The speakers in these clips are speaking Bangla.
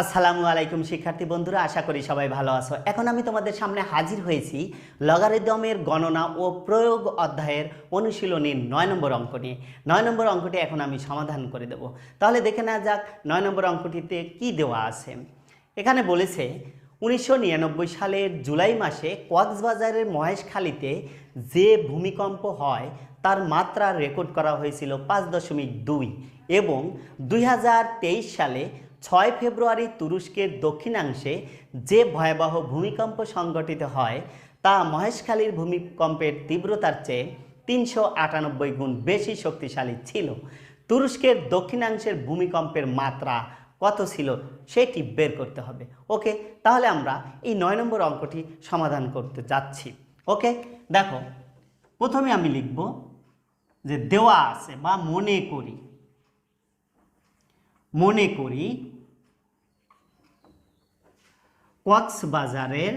আসসালামু আলাইকুম, শিক্ষার্থী বন্ধুরা, আশা করি সবাই ভালো আছো। এখন আমি তোমাদের সামনে হাজির হয়েছি লগারিদমের গণনা ও প্রয়োগ অধ্যায়ের অনুশীলনীর নয় নম্বর অঙ্ক নিয়ে। নয় নম্বর অঙ্কটি এখন আমি সমাধান করে দেব। তাহলে দেখে নেওয়া যাক নয় নম্বর অঙ্কটিতে কি দেওয়া আছে। এখানে বলেছে, উনিশশো নিরানব্বই সালের জুলাই মাসে কক্সবাজারের মহেশখালীতে যে ভূমিকম্প হয়, তার মাত্রা রেকর্ড করা হয়েছিল পাঁচ দশমিক দুই এবং দুই হাজার তেইশ সালে ছয় ফেব্রুয়ারি তুরস্কের দক্ষিণাংশে যে ভয়াবহ ভূমিকম্প সংঘটিত হয়, তা মহেশখালীর ভূমিকম্পের তীব্রতার চেয়ে তিনশো আটানব্বই গুণ বেশি শক্তিশালী ছিল। তুরস্কের দক্ষিণাংশের ভূমিকম্পের মাত্রা কত ছিল সেটি বের করতে হবে। ওকে, তাহলে আমরা এই নয় নম্বর অঙ্কটি সমাধান করতে যাচ্ছি। ওকে, দেখো, প্রথমে আমি লিখব যে দেওয়া আছে বা মনে করি মনে করি কক্সবাজারের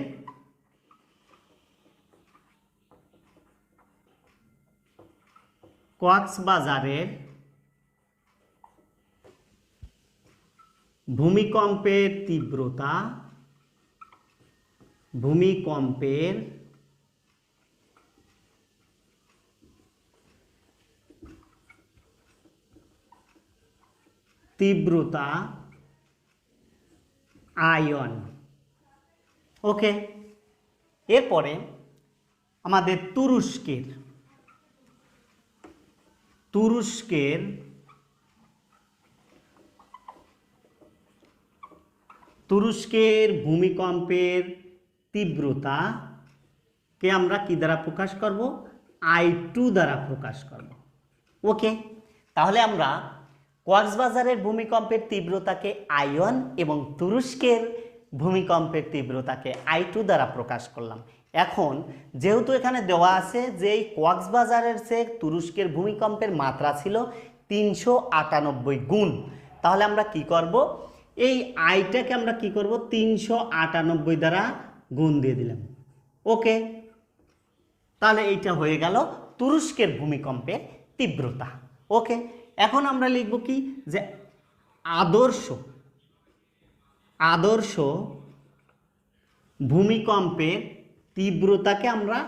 কক্সবাজারের ভূমিকম্পের তীব্রতা ভূমিকম্পের তীব্রতা আয়ন। ওকে এরপরে আমাদের তুরস্কের তুরস্কের তুরস্কের ভূমিকম্পের তীব্রতাকে আমরা কি দ্বারা প্রকাশ করব? আই টু দ্বারা প্রকাশ করব। ওকে তাহলে আমরা কক্সবাজারের ভূমিকম্পের তীব্রতাকে আয়ন এবং তুরস্কের ভূমিকম্পের তীব্রতাকে আই টু দ্বারা প্রকাশ করলাম। এখন যেহেতু এখানে দেওয়া আছে যে এই কক্সবাজারের চেয়ে তুরস্কের ভূমিকম্পের মাত্রা ছিল তিনশো আটানব্বই গুণ, তাহলে আমরা কি করব? এই আইটাকে আমরা কি করব? তিনশো আটানব্বই দ্বারা গুণ দিয়ে দিলাম। ওকে তাহলে এইটা হয়ে গেল তুরস্কের ভূমিকম্পের তীব্রতা। ওকে এখন আমরা লিখব কি? যে আদর্শ আদর্শ ভূমিকম্পের তীব্রতাকে আমরা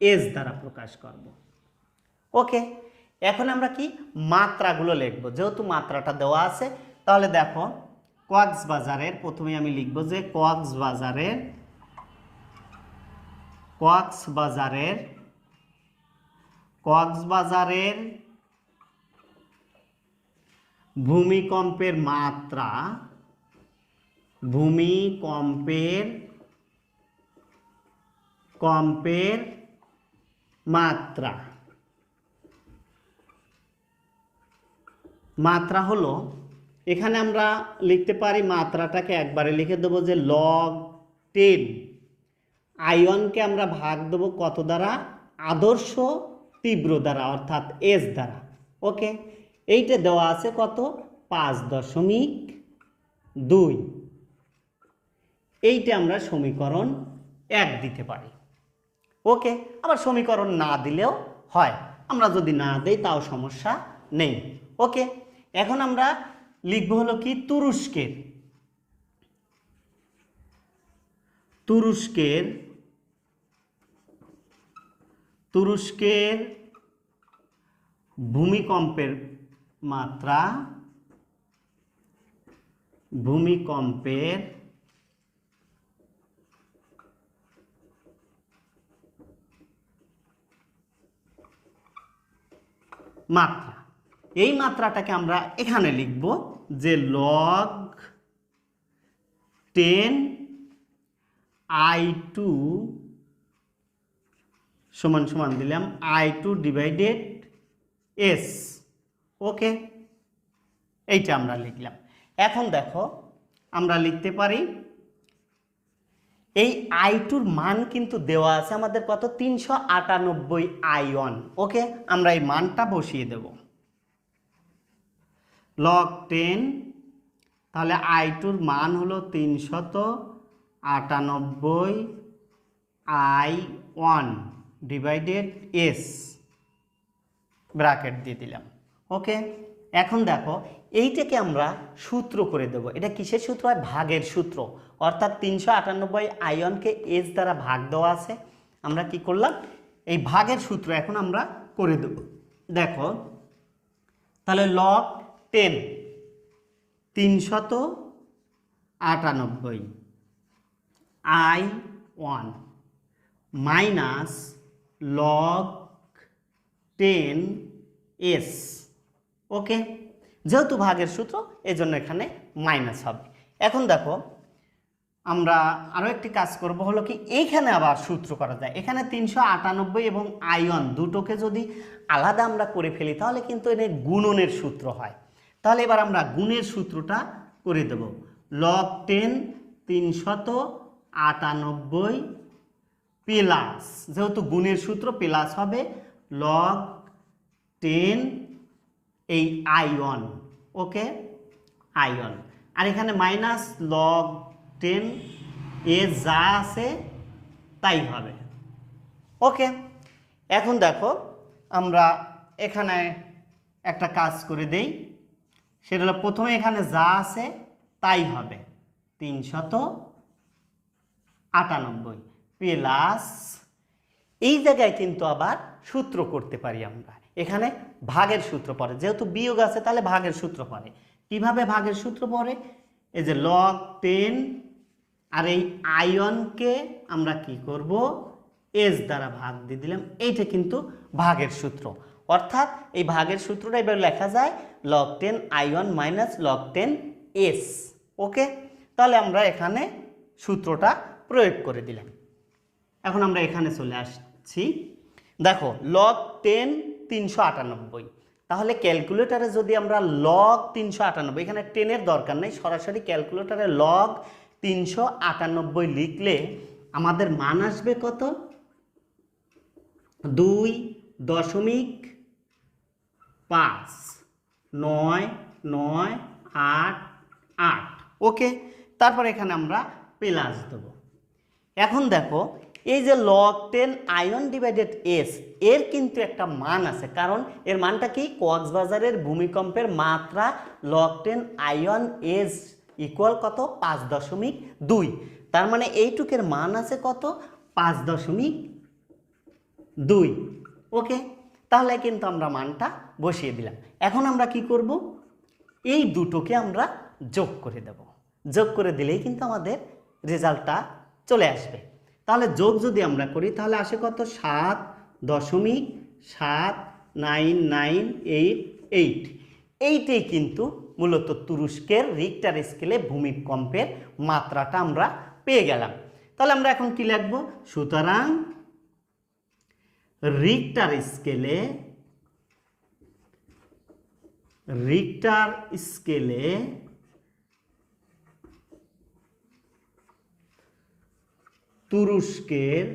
এস দ্বারা প্রকাশ করব। ওকে, এখন আমরা কি মাত্রাগুলো লিখব? যেহেতু মাত্রাটা দেওয়া আছে, তাহলে দেখো, কক্সবাজারের প্রথমে আমি লিখব যে কক্সবাজারের কক্সবাজারের কক্সবাজারের ভূমিকম্পের মাত্রা ভূমিকম্পের, কম্পের মাত্রা। মাত্রা হলো, এখানে আমরা লিখতে পারি মাত্রাটাকে একবারে লিখে দেবো যে লগ টেন আয়নকে আমরা ভাগ দেবো কত দ্বারা? আদর্শ তীব্র দ্বারা, অর্থাৎ এস দ্বারা। ওকে এইটা দেওয়া আছে কত? পাঁচ দশমিক দুই। এইটা আমরা সমীকরণ এক দিতে পারি। ওকে, আবার সমীকরণ না দিলেও হয়। আমরা যদি না দেই, তাও সমস্যা নেই। ওকে, এখন আমরা লিখব হলো কি? তুরস্কের। তুরস্কের তুরস্কের ভূমিকম্পের মাত্রা, ভূমিকম্পের মাত্রা। এই মাত্রাটাকে আমরা এখানে লিখব যে লগ টেন আই টু সমান সমান দিলাম I two divided S okay? এইটা আমরা লিখলাম। এখন দেখো, আমরা লিখতে পারি এই আই টুর মান কিন্তু দেওয়া আছে আমাদের কত? তিনশো আটানব্বই আইওয়ান ওকে, আমরা এই মানটা বসিয়ে দেব। লক টেন তাহলে আই টুর মান হলো তিনশত আটানব্বই I one divided S bracket দিয়ে দিলাম। ওকে, এখন দেখো, এইটাকে আমরা সূত্র করে দেব। এটা কিসের সূত্র? হয় ভাগের সূত্র। অর্থাৎ তিনশো আটানব্বই আয়নকে এস দ্বারা ভাগ দেওয়া আছে। আমরা কি করলাম? এই ভাগের সূত্র এখন আমরা করে দেব। দেখো, তাহলে লগ টেন তিনশত আটানব্বই I one minus log ten S okay যেহেতু ভাগের সূত্র, এজন্য এখানে মাইনাস হবে। এখন দেখো আমরা আরও একটি কাজ করব, হলো কি এইখানে আবার সূত্র করা যায়। এখানে তিনশো আটানব্বই এবং আয়ন দুটোকে যদি আলাদা আমরা করে ফেলি, তাহলে কিন্তু এনে গুণনের সূত্র হয়। তাহলে এবার আমরা গুণের সূত্রটা করে দেব। লগ টেন তিনশত আটানব্বই প্লাস যেহেতু গুণের সূত্র প্লাস হবে লগ টেন এই আইন ওকে আইন আর এখানে মাইনাস লগ টেন এ যা আছে তাই হবে। ওকে? এখন দেখো, আমরা এখানে একটা কাজ করে দেই। সেটা হলো প্রথমে এখানে যা আছে তাই হবে। তিনশত আটানব্বই প্লাস এই জায়গায় কিন্তু আবার সূত্র করতে পারি আমরা। এখানে ভাগের সূত্র পড়ে। যেহেতু বিয়োগ আছে, তাহলে ভাগের সূত্র পড়ে। কীভাবে ভাগের সূত্র পড়ে? এই যে লগ টেন আর এই আয়নকে আমরা কি করব? এস দ্বারা ভাগ দিয়ে দিলাম। এইটা কিন্তু ভাগের সূত্র। অর্থাৎ এই ভাগের সূত্রটা এবার লেখা যায় log ten I one minus log ten S okay তাহলে আমরা এখানে সূত্রটা প্রয়োগ করে দিলাম। এখন আমরা এখানে চলে আসছি। দেখো লক টেন তিনশো আটানব্বই। তাহলে ক্যালকুলেটারে যদি আমরা লগ তিনশো আটানব্বই, এখানে টেনের দরকার নেই, সরাসরি ক্যালকুলেটারে লগ তিনশো আটানব্বই লিখলে আমাদের মান আসবে কত? দুই দশমিক পাঁচ, নয় নয়, আট আট। ওকে, তারপর এখানে আমরা প্লাস দেবো। এখন দেখো, এই যে log ten I one divided S এর কিন্তু একটা মান আছে, কারণ এর মানটা কি? কক্সবাজারের ভূমিকম্পের মাত্রা log ten I one S equal কত? পাঁচ দশমিক দুই। তার মানে এইটুকের মান আছে কত? পাঁচ দশমিক দুই। ওকে তাহলে কিন্তু আমরা মানটা বসিয়ে দিলাম। এখন আমরা কি করব? এই দুটোকে আমরা যোগ করে দেব। যোগ করে দিলেই কিন্তু আমাদের রেজাল্টটা চলে আসবে। তাহলে যোগ যদি আমরা করি, তাহলে আসে কত? সাত দশমিক সাত নাইন নাইন এইট এইট। এইটাই কিন্তু মূলত তুরস্কের রিক্টার স্কেলে ভূমিকম্পের মাত্রাটা আমরা পেয়ে গেলাম। তাহলে আমরা এখন কি লিখব? সুতরাং রিক্টার স্কেলে রিক্টার স্কেলে তুরস্কের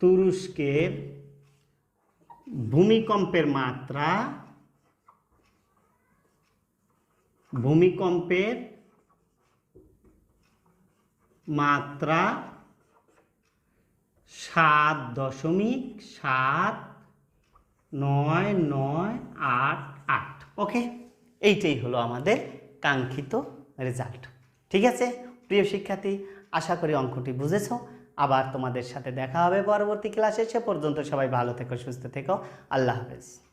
তুরস্কের ভূমিকম্পের মাত্রা ভূমিকম্পের মাত্রা সাত দশমিক সাত নয় নয় আট আট। ওকে এইটাই হলো আমাদের কাঙ্ক্ষিত রেজাল্ট ঠিক আছে? প্রিয় শিক্ষার্থী, আশা করি অঙ্কটি বুঝেছ। আবার তোমাদের সাথে দেখা হবে পরবর্তী ক্লাসে। সে পর্যন্ত সবাই ভালো থেকো, সুস্থ থেকো। আল্লাহ হাফেজ।